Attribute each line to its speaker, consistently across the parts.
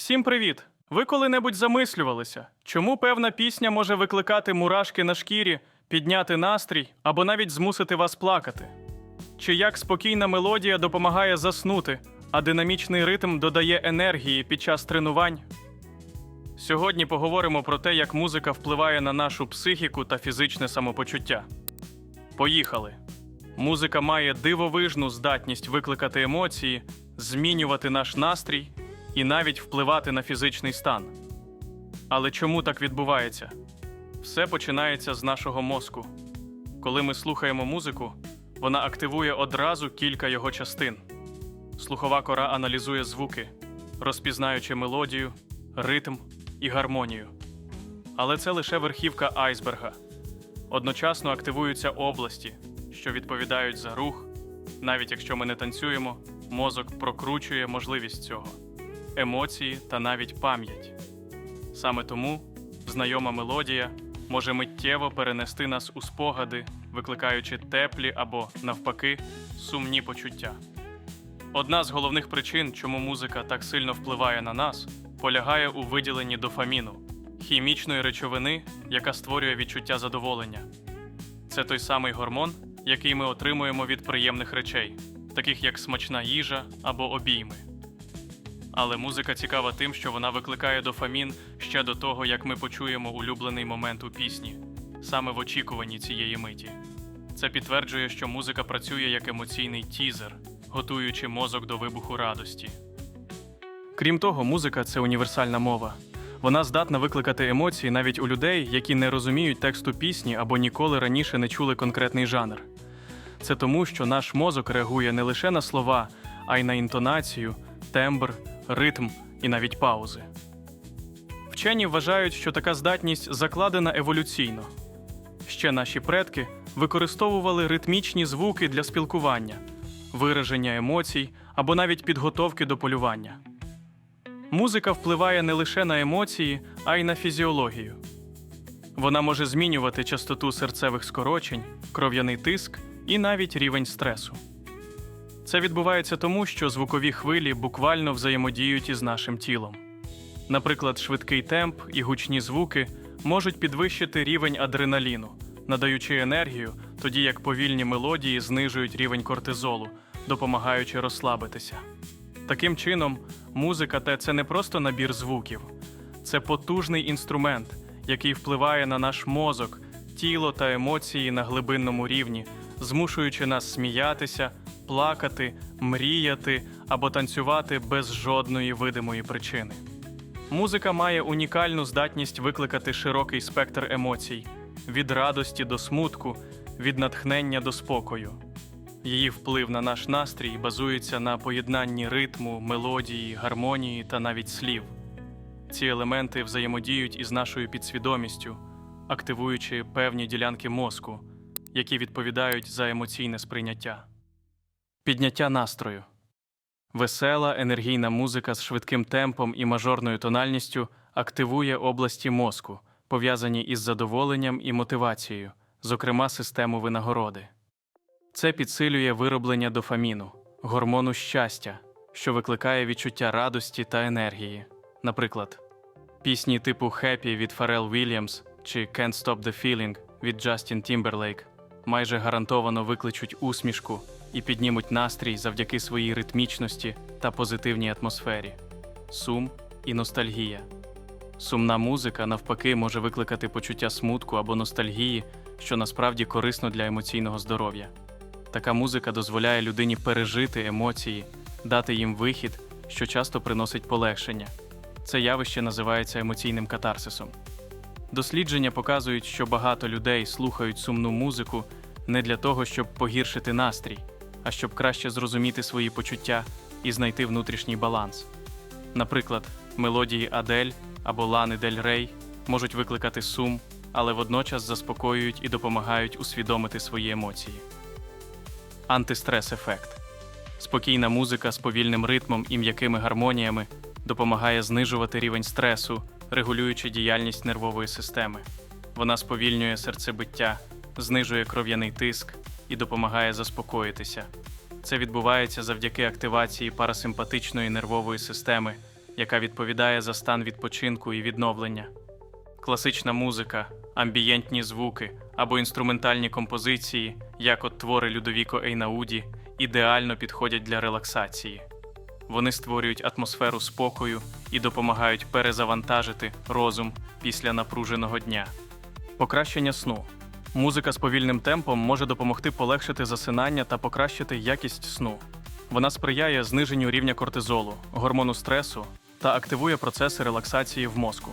Speaker 1: Всім привіт! Ви коли-небудь замислювалися, чому певна пісня може викликати мурашки на шкірі, підняти настрій або навіть змусити вас плакати? Чи як спокійна мелодія допомагає заснути, а динамічний ритм додає енергії під час тренувань? Сьогодні поговоримо про те, як музика впливає на нашу психіку та фізичне самопочуття. Поїхали! Музика має дивовижну здатність викликати емоції, змінювати наш настрій і навіть впливати на фізичний стан. Але чому так відбувається? Все починається з нашого мозку. Коли ми слухаємо музику, вона активує одразу кілька його частин. Слухова кора аналізує звуки, розпізнаючи мелодію, ритм і гармонію. Але це лише верхівка айсберга. Одночасно активуються області, що відповідають за рух. Навіть якщо ми не танцюємо, мозок прокручує можливість цього, емоції та навіть пам'ять. Саме тому знайома мелодія може миттєво перенести нас у спогади, викликаючи теплі або, навпаки, сумні почуття. Одна з головних причин, чому музика так сильно впливає на нас, полягає у виділенні дофаміну хімічної речовини, яка створює відчуття задоволення. Це той самий гормон, який ми отримуємо від приємних речей, таких як смачна їжа або обійми. Але музика цікава тим, що вона викликає дофамін ще до того, як ми почуємо улюблений момент у пісні, саме в очікуванні цієї миті. Це підтверджує, що музика працює як емоційний тізер, готуючи мозок до вибуху радості. Крім того, музика це універсальна мова. Вона здатна викликати емоції навіть у людей, які не розуміють тексту пісні або ніколи раніше не чули конкретний жанр. Це тому, що наш мозок реагує не лише на слова, а й на інтонацію, тембр, ритм і навіть паузи. Вчені вважають, що така здатність закладена еволюційно. Ще наші предки використовували ритмічні звуки для спілкування, вираження емоцій або навіть підготовки до полювання. Музика впливає не лише на емоції, а й на фізіологію. Вона може змінювати частоту серцевих скорочень, кров'яний тиск і навіть рівень стресу. Це відбувається тому, що звукові хвилі буквально взаємодіють із нашим тілом. Наприклад, швидкий темп і гучні звуки можуть підвищити рівень адреналіну, надаючи енергію, тоді як повільні мелодії знижують рівень кортизолу, допомагаючи розслабитися. Таким чином, музика те це не просто набір звуків, це потужний інструмент, який впливає на наш мозок, тіло та емоції на глибинному рівні, змушуючи нас сміятися, плакати, мріяти або танцювати без жодної видимої причини. Музика має унікальну здатність викликати широкий спектр емоцій від радості до смутку, від натхнення до спокою. Її вплив на наш настрій базується на поєднанні ритму, мелодії, гармонії та навіть слів. Ці елементи взаємодіють із нашою підсвідомістю, активуючи певні ділянки мозку, які відповідають за емоційне сприйняття. Підняття настрою. Весела енергійна музика з швидким темпом і мажорною тональністю активує області мозку, пов'язані із задоволенням і мотивацією, зокрема систему винагороди. Це підсилює вироблення дофаміну, гормону щастя, що викликає відчуття радості та енергії. Наприклад, пісні типу Happy від Pharrell Williams чи Can't Stop the Feeling від Justin Timberlake майже гарантовано викличуть усмішку і піднімуть настрій завдяки своїй ритмічності та позитивній атмосфері. Сум і ностальгія. Сумна музика, навпаки, може викликати почуття смутку або ностальгії, що насправді корисно для емоційного здоров'я. Така музика дозволяє людині пережити емоції, дати їм вихід, що часто приносить полегшення. Це явище називається емоційним катарсисом. Дослідження показують, що багато людей слухають сумну музику не для того, щоб погіршити настрій, а щоб краще зрозуміти свої почуття і знайти внутрішній баланс. Наприклад, мелодії Адель або Лани Дель Рей можуть викликати сум, але водночас заспокоюють і допомагають усвідомити свої емоції. Антистрес-ефект. Спокійна музика з повільним ритмом і м'якими гармоніями допомагає знижувати рівень стресу, регулюючи діяльність нервової системи. Вона сповільнює серцебиття, знижує кров'яний тиск і допомагає заспокоїтися. Це відбувається завдяки активації парасимпатичної нервової системи, яка відповідає за стан відпочинку і відновлення. Класична музика, амбієнтні звуки або інструментальні композиції, як от твори Людовіко Ейнауді, ідеально підходять для релаксації. Вони створюють атмосферу спокою і допомагають перезавантажити розум після напруженого дня. Покращення сну. Музика з повільним темпом може допомогти полегшити засинання та покращити якість сну. Вона сприяє зниженню рівня кортизолу, гормону стресу та активує процеси релаксації в мозку.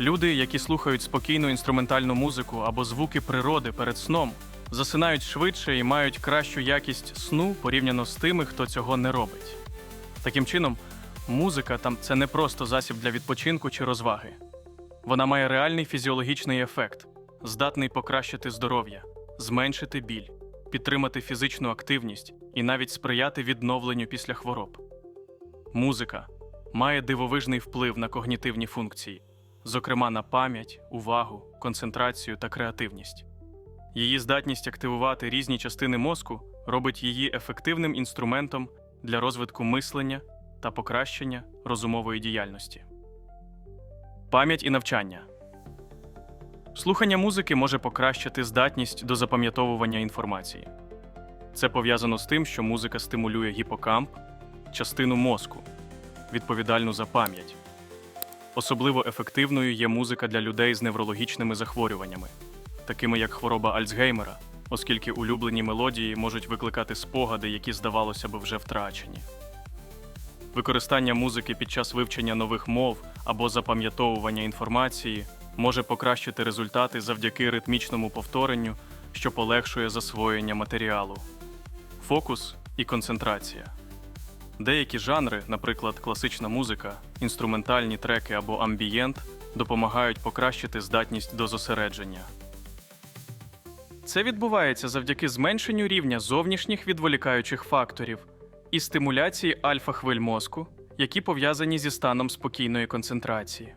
Speaker 1: Люди, які слухають спокійну інструментальну музику або звуки природи перед сном, засинають швидше і мають кращу якість сну порівняно з тими, хто цього не робить. Таким чином, музика там це не просто засіб для відпочинку чи розваги. Вона має реальний фізіологічний ефект, здатний покращити здоров'я, зменшити біль, підтримати фізичну активність і навіть сприяти відновленню після хвороб. Музика має дивовижний вплив на когнітивні функції, зокрема на пам'ять, увагу, концентрацію та креативність. Її здатність активувати різні частини мозку робить її ефективним інструментом для розвитку мислення та покращення розумової діяльності. Пам'ять і навчання. Слухання музики може покращити здатність до запам'ятовування інформації. Це пов'язано з тим, що музика стимулює гіпокамп, частину мозку, відповідальну за пам'ять. Особливо ефективною є музика для людей з неврологічними захворюваннями, такими як хвороба Альцгеймера, оскільки улюблені мелодії можуть викликати спогади, які, здавалося б, вже втрачені. Використання музики під час вивчення нових мов або запам'ятовування інформації може покращити результати завдяки ритмічному повторенню, що полегшує засвоєння матеріалу. Фокус і концентрація. Деякі жанри, наприклад, класична музика, інструментальні треки або амбієнт, допомагають покращити здатність до зосередження. Це відбувається завдяки зменшенню рівня зовнішніх відволікаючих факторів і стимуляції альфа-хвиль мозку, які пов'язані зі станом спокійної концентрації.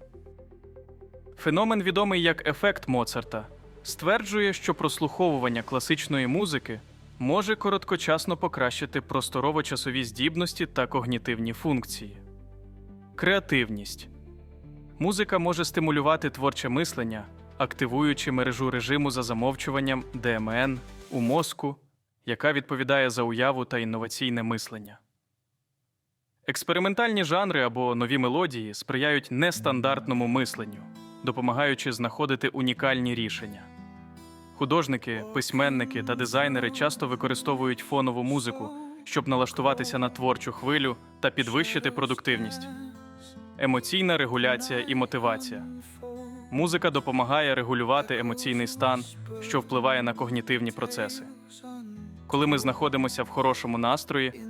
Speaker 1: Феномен, відомий як ефект Моцарта, стверджує, що прослуховування класичної музики може короткочасно покращити просторово-часові здібності та когнітивні функції. Креативність музика може стимулювати творче мислення, активуючи мережу режиму за замовчуванням ДМН у мозку, яка відповідає за уяву та інноваційне мислення. Експериментальні жанри або нові мелодії сприяють нестандартному мисленню, допомагаючи знаходити унікальні рішення. Художники, письменники та дизайнери часто використовують фонову музику, щоб налаштуватися на творчу хвилю та підвищити продуктивність. Емоційна регуляція і мотивація. Музика допомагає регулювати емоційний стан, що впливає на когнітивні процеси. Коли ми знаходимося в хорошому настрої,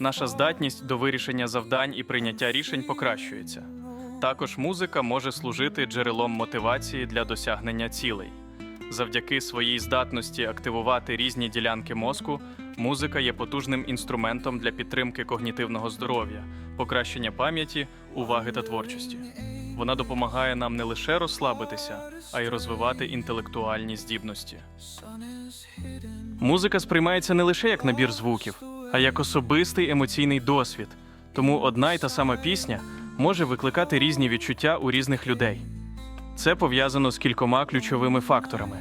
Speaker 1: наша здатність до вирішення завдань і прийняття рішень покращується. Також музика може служити джерелом мотивації для досягнення цілей. Завдяки своїй здатності активувати різні ділянки мозку, музика є потужним інструментом для підтримки когнітивного здоров'я, покращення пам'яті, уваги та творчості. Вона допомагає нам не лише розслабитися, а й розвивати інтелектуальні здібності. Музика сприймається не лише як набір звуків, а як особистий емоційний досвід. Тому одна й та сама пісня може викликати різні відчуття у різних людей. Це пов'язано з кількома ключовими факторами: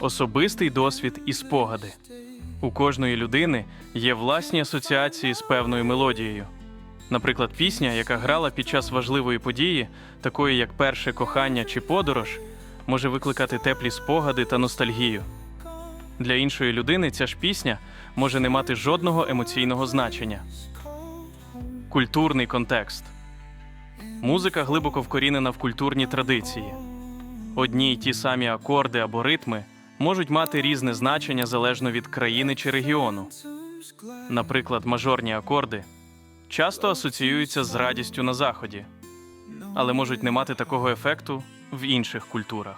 Speaker 1: особистий досвід і спогади. У кожної людини є власні асоціації з певною мелодією. Наприклад, пісня, яка грала під час важливої події, такої як перше кохання чи подорож, може викликати теплі спогади та ностальгію. Для іншої людини ця ж пісня може не мати жодного емоційного значення. Культурний контекст. Музика глибоко вкорінена в культурні традиції. Одні й ті самі акорди або ритми можуть мати різне значення залежно від країни чи регіону. Наприклад, мажорні акорди часто асоціюються з радістю на заході, але можуть не мати такого ефекту в інших культурах.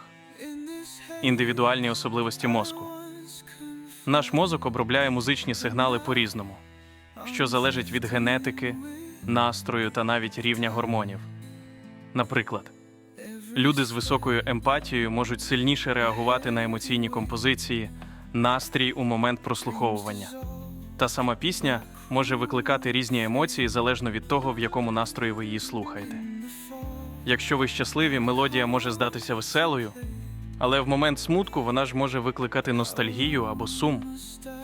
Speaker 1: Індивідуальні особливості мозку. Наш мозок обробляє музичні сигнали по-різному, що залежить від генетики, настрою та навіть рівня гормонів. Наприклад, люди з високою емпатією можуть сильніше реагувати на емоційні композиції, настрій у момент прослуховування. Та сама пісня може викликати різні емоції залежно від того, в якому настрої ви її слухаєте. Якщо ви щасливі, мелодія може здатися веселою, але в момент смутку вона ж може викликати ностальгію або сум.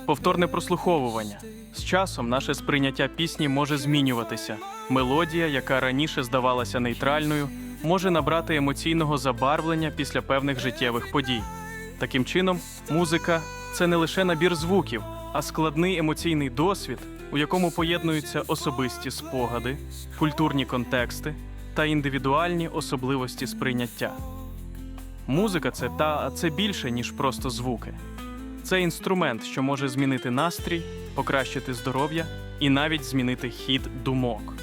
Speaker 1: Повторне прослуховування. З часом наше сприйняття пісні може змінюватися. Мелодія, яка раніше здавалася нейтральною, може набрати емоційного забарвлення після певних життєвих подій. Таким чином, музика це не лише набір звуків, а складний емоційний досвід, у якому поєднуються особисті спогади, культурні контексти та індивідуальні особливості сприйняття. Музика це та це більше, ніж просто звуки. Це інструмент, що може змінити настрій, покращити здоров'я і навіть змінити хід думок.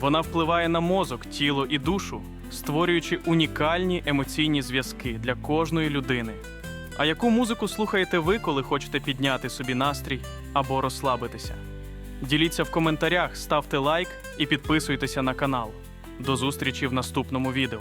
Speaker 1: Вона впливає на мозок, тіло і душу, створюючи унікальні емоційні зв'язки для кожної людини. А яку музику слухаєте ви, коли хочете підняти собі настрій або розслабитися? Діліться в коментарях, ставте лайк і підписуйтеся на канал. До зустрічі в наступному відео.